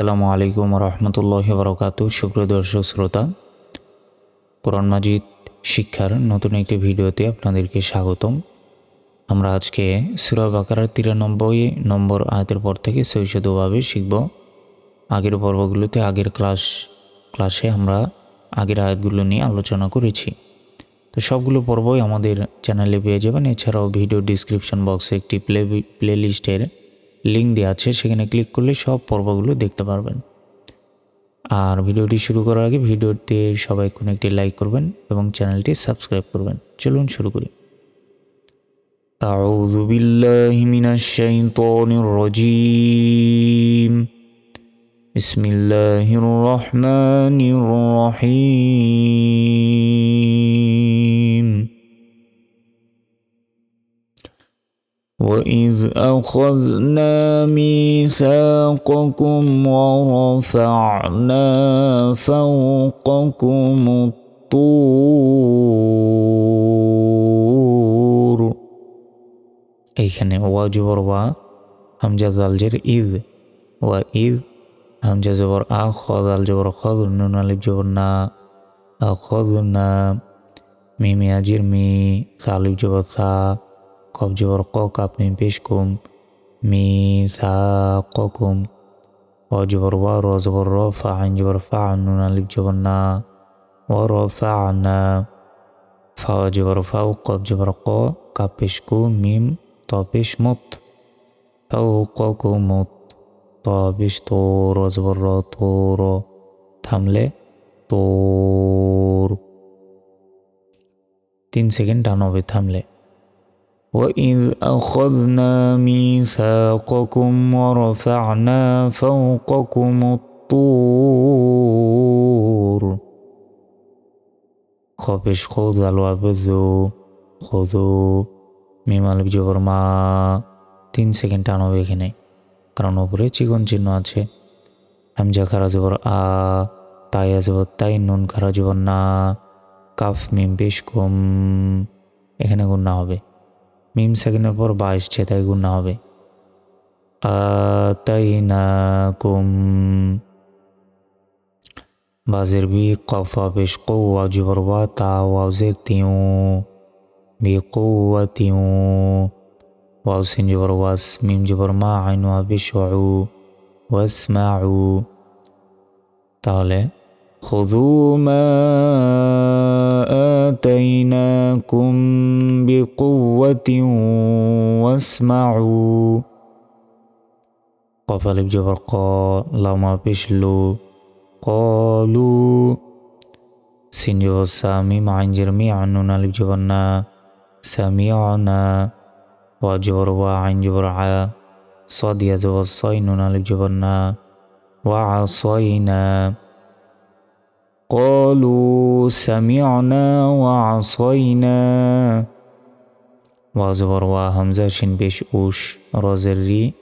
আসসালামু আলাইকুম রহমতুল্লাহ বরকাত সুপ্রিয় দর্শক শ্রোতা, কোরআন মাজিদ শিক্ষার নতুন একটি ভিডিওতে আপনাদেরকে স্বাগতম। আমরা আজকে সুরা বাকারার তিরানব্বই নম্বর আয়াতের পর থেকে শৈশদভাবে শিখব। আগের পর্বগুলোতে, আগের ক্লাস, ক্লাসে আমরা আগের আয়াতগুলো নিয়ে আলোচনা করেছি। তো সবগুলো পর্বই আমাদের চ্যানেলে পেয়ে যাবেন। এছাড়াও ভিডিও ডিসক্রিপশন বক্সে একটি প্লে প্লে লিস্টের লিঙ্ক দেওয়া আছে সেখানে ক্লিক করলে সব পর্বগুলো দেখতে পারবেন আর ভিডিওটি শুরু করার আগে ভিডিওতে সবাই কোনো একটি লাইক করবেন এবং চ্যানেলটি সাবস্ক্রাইব করবেন চলুন শুরু করি أعوذ بالله من الشيطان الرجيم بسم الله الرحمن الرحيم وإذ أخذنا ميثاقكم ورفعنا فوقكم الطور এইখানে ওয়া জবর ওয়া হামজা জালজের ইদ ওয়া ইদ হামজা জবর আ খদ আল জবর খদ নুন আলিফ জবর না খদ না মি মিয়াজির মি সালিফ জবর সা কব জবর ক কাপ মিম পেশ কুম মি সা কুম ও জবর ওয়া র জবর র ফা আইন জবর ফা নুন আলিফ জবর না ও র ফা জবর ফা কব জবর ক কাপ পেশ কু মিম ত পেশ মুত। ফাউ ক কু মুত। ত পেশ তো র জবর র তো র। থামলে তোর। তিন সেকেন্ড টান হবে, থামলে। وإذ أخذنا ميثاقكم ورفعنا فوقكم الطور خبش خذ الوابذو خذوا মিম আলিফ জবর মা তিন সেকেন্ড টান হবে এখানে কারণ ওপরে চিকন চিহ্ন আছে হামজা খারা জবর আ তাই জবর তাই নুন খারা জবর না কাফ মিম বেশ কম এখানে গুণা হবে মিম সেকেন্ডের পর বা এসছে তাই গুণা হবে তাই না কুম বাজের বি কফা বেশ কৌয়া জবর ওয়া তা ওয়াজের তিউ বি কৌয়া তিউ ওয়াও সিন জবর ওয়াস মিম জবর মা আইন ওয়া বেশ ওয়াউ ওয়াস মা তাহলে خذوا ما آتيناكم بقوة واسمعوا. قفل بجبر قال لما بشلو قالوا سنجو سامي مع جرمي عنونا جبرنا سمعنا وجبر وعن جبرعا صدية وصين نالب وعصينا. قالوا سمعنا وعصينا وزبر وهمزة شن بيش أوش رازري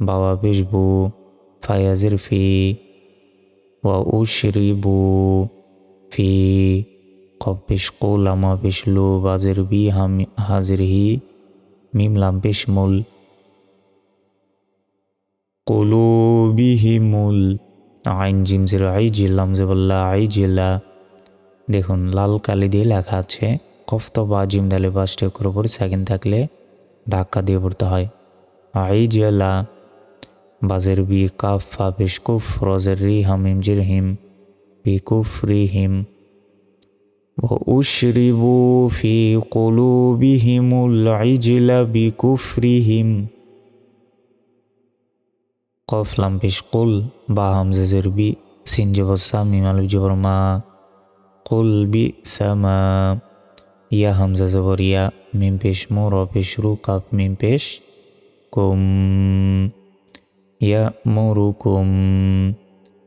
بوا بيش بو فيزر في وأشربوا في قب بيش قول ما بيش لو بازر بي هم هازره ميم لام بيش مل قلوبهم مل লাম পেশ মুল কলুবিহিমুল আইন জিমজের আই জিল্লাম জেবল্লা আই জিল্লা দেখুন লাল কালি দিয়ে লেখা আছে কফত বা জিম দালে বাসটি অক্ষর উপর সেকেন্ড থাকলে ধাক্কা দিয়ে পড়তে হয় আই জিয়ালা বাজের বি কাফ ফা বেশ কুফ রজের রি হাম ইমজির হিম বি কুফ রি হিম وأشربوا في قلوبهم العجل بكفرهم কফ লাম পেশ কুল বা হামজা জের বি সিন জবর সা মিম জবর মা কুল বি সামা ইয়া হামজা জবর ইয়া মিম পেশ মু র পেশ রু কাপ মিম পেশ কুম ইয়া মুরু কুম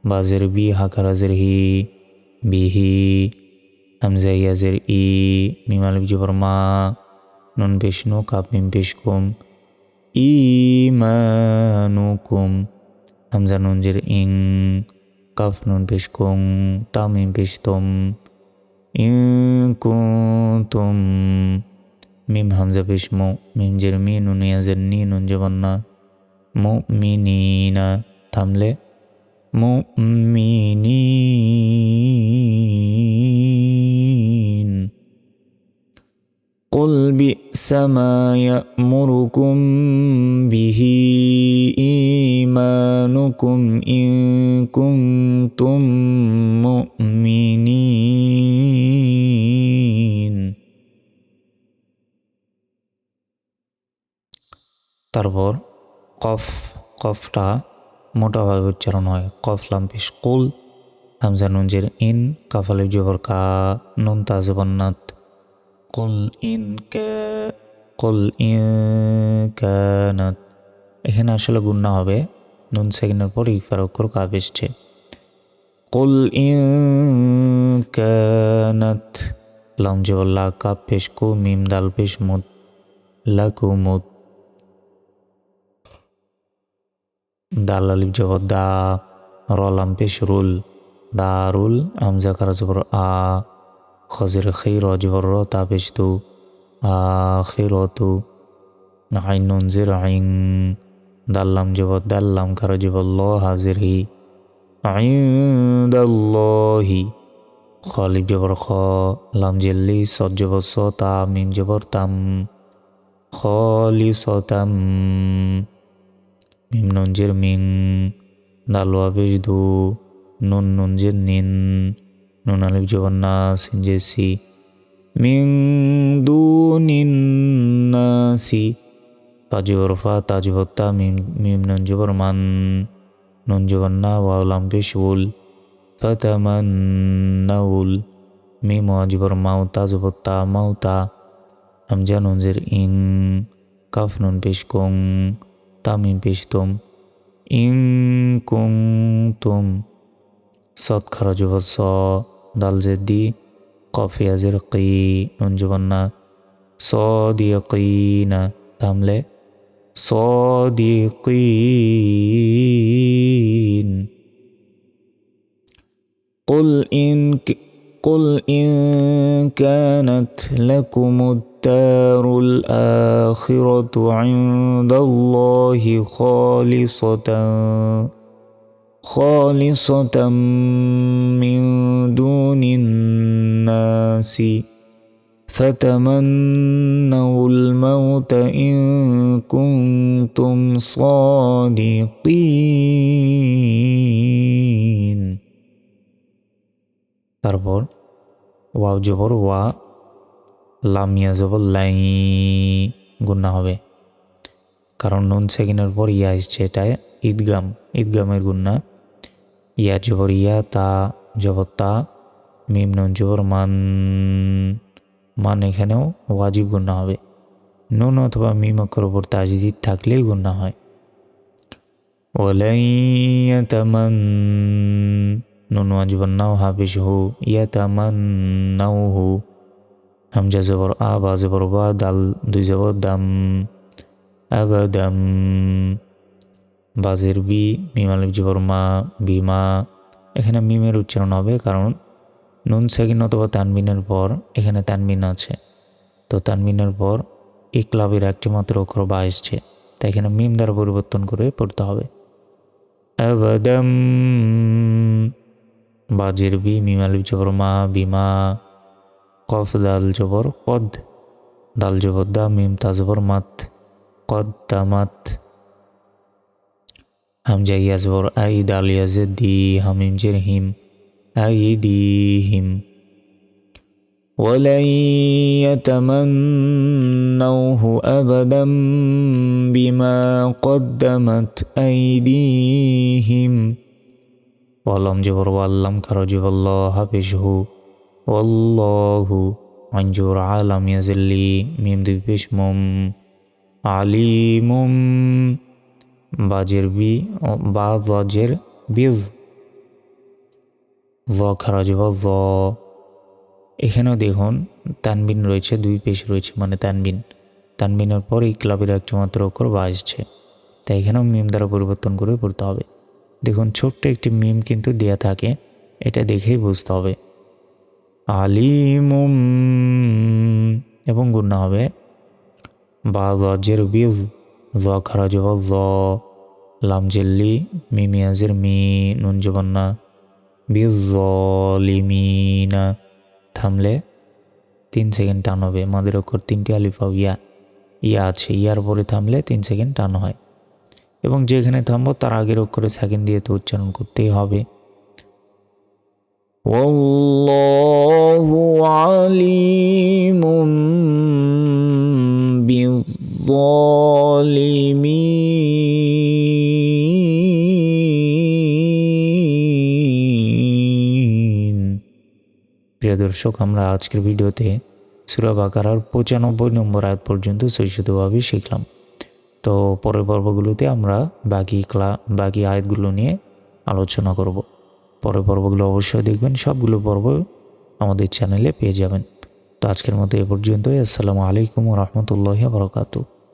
বাজের বি হাকারাজের হি বিহি হামজা ইয়াজের ই মিম আলিফ জবর মা পেশ নু কাপ মিম পেশ কুম ইমানুকুম। হামজা নুন জের ইং, কাফ নুন পেশ কুং তাম ইম পেশ তুম, ইং কুতুম। মিম হামজা পেশ মু, মিম জের মি নুন ইয়াজের নি নুন জবন্না মু মি নি। না থামলে। মুমিনিন। قل بئس ما يأمركم به إيمانكم إن كنتم مؤمنين তারপর কফ কফটা মোটাভাবে উচ্চারণ হয় কফ লাম্পিস কুল হামজা নুনজের ইন কাফালিফ জবর কা নুন তাজবন্নাত কুল ইন কা, কুল কানাত। এখানে আসলে গুন্না হবে। নুন সেকেন্ডের পর ইফার অক্ষর কাপ এসছে। কুল ইন কানাত। লাম কাপ পেশ কু, মিম দাল পেশ মুদ লাকু মুদ দাল আলিফ জবর দা রলাম পেশ রুল দারুল আমজা জবর আ। খজের খের জবর র তা পেশ তু আ খের তু আইন নুন জের আইন দাল্লাম জবর দাল্লাম কারা জবর ল হাজির হি আইন্দাল্লাহি খালিফ জবর খ লাম জেল্লি সদ জবর স তা মিম জবর তাম খলি সতাম মিম নুনজের মিং দালওয়া বেশ দু নুন নুনজের নিন নুন আলিফ জবর না মিং দু নিন না সি তাজবর ফা তাজবর মিম মিম নুন জবর মান নুন জবর না ওয়ালাম পেশ উল ফতামান নাউল মিম ওয়াজবর মাউ তাজবর তা হামজা নুনজের ইং, কাফ নুন পেশ কং, তামিম পেশ তুম, ইং কুং তুম, সৎ খারা জবর স دال زد قافية زرقي نون جبنا صادقين تملي صادقين قل إن ك... قل إن كانت لكم الدار الآخرة عند الله خالصة خالصة من دون الناس فتمنوا الموت إن كنتم صادقين তারপর ওয়াও জবর ওয়া লামিয়া জবর লাই গুন্না হবে কারণ নুন সেকেন্ডের পর ইয়া এসছে এটা ঈদগাম ঈদগামের গুন্না ইয়া জবর ইয়া তা জবর তা মিম নুন মান মান এখানেও ওয়াজিব গুন্না হবে। নুন অথবা মিম অক্ষর উপর তাজদিদ থাকলেই গুন্না হয়। ওলাইয়াতামান নুন নাও হাফিস হু ইয়াতামান নাও হু হামজা জবর আ, বা জবর বা, দাল দুই জবর, দাম, আবাদাম, বাজের বি, মিম আলিফ জবর মা বিমা এখানে মিমের উচ্চারণ হবে কারণ নুন সেকেন্ড অথবা তানবিনের পর এখানে তানবিন আছে। তো তানবিনের পর ইকলাবের একটি মাত্র অক্ষর বা এসছে তাই এখানে মিম দ্বারা পরিবর্তন করে পড়তে হবে। আবাদাম বাজের বি, মিম আলিফ জবর মা বিমা, কফ দাল জবর, কদ দাল জবর দা, মিম তাজবর মাত, কদ দামাত হামজা ইয়া জবর আই দাল ইয়াজে দি হামিম জের হিম أيديهم ولن يتمنوه أبدا بما قدمت أيديهم والله جبر والله كرجب الله حفشه والله عنجور عالم يزلي ميم دي بشمم عليم বাজের বি বা জের বিজ। ভ খারাজ ভ এখানেও দেখুন, তানবিন রয়েছে, দুই পেশ রয়েছে মানে তানবিন। তানবিনের পর এই ক্লাবের একটি মাত্র অক্ষর বা আসছে। তাই এখানেও মিম দ্বারা পরিবর্তন করে পড়তে হবে। দেখুন, ছোট্ট একটি মিম কিন্তু দেয়া থাকে, এটা দেখেই বুঝতে হবে। আলিমুম এবং গুণা হবে বা জের বিজ। জ খারা জ লাম জেল্লি মি মিয়াজের মি নুন জবন্না বি জলিমিনা থামলে তিন সেকেন্ড টান হবে। মাদের অক্ষর তিনটি আলিফা ইয়া। ইয়া আছে, ইয়ার পরে থামলে তিন সেকেন্ড টান হয়। এবং যেখানে থামবো, তার আগের অক্ষরে সেকেন্ড দিয়ে তো উচ্চারণ করতেই হবে। আলিমুম বিল্লাহ প্রিয় দর্শক, আমরা আজকের ভিডিওতে সুরা বাকারার পঁচানব্বই নম্বর আয়াত পর্যন্ত শৈশদভাবে শিখলাম। তো পরের পর্বগুলোতে আমরা বাকি ক্লা, বাকি আয়াতগুলো নিয়ে আলোচনা করব। পরের পর্বগুলো অবশ্যই দেখবেন, সবগুলো পর্ব আমাদের চ্যানেলে পেয়ে যাবেন। তো আজকের মতো এ পর্যন্তই। আসসালামু আলাইকুম রহমতুল্লাহ বরকাতু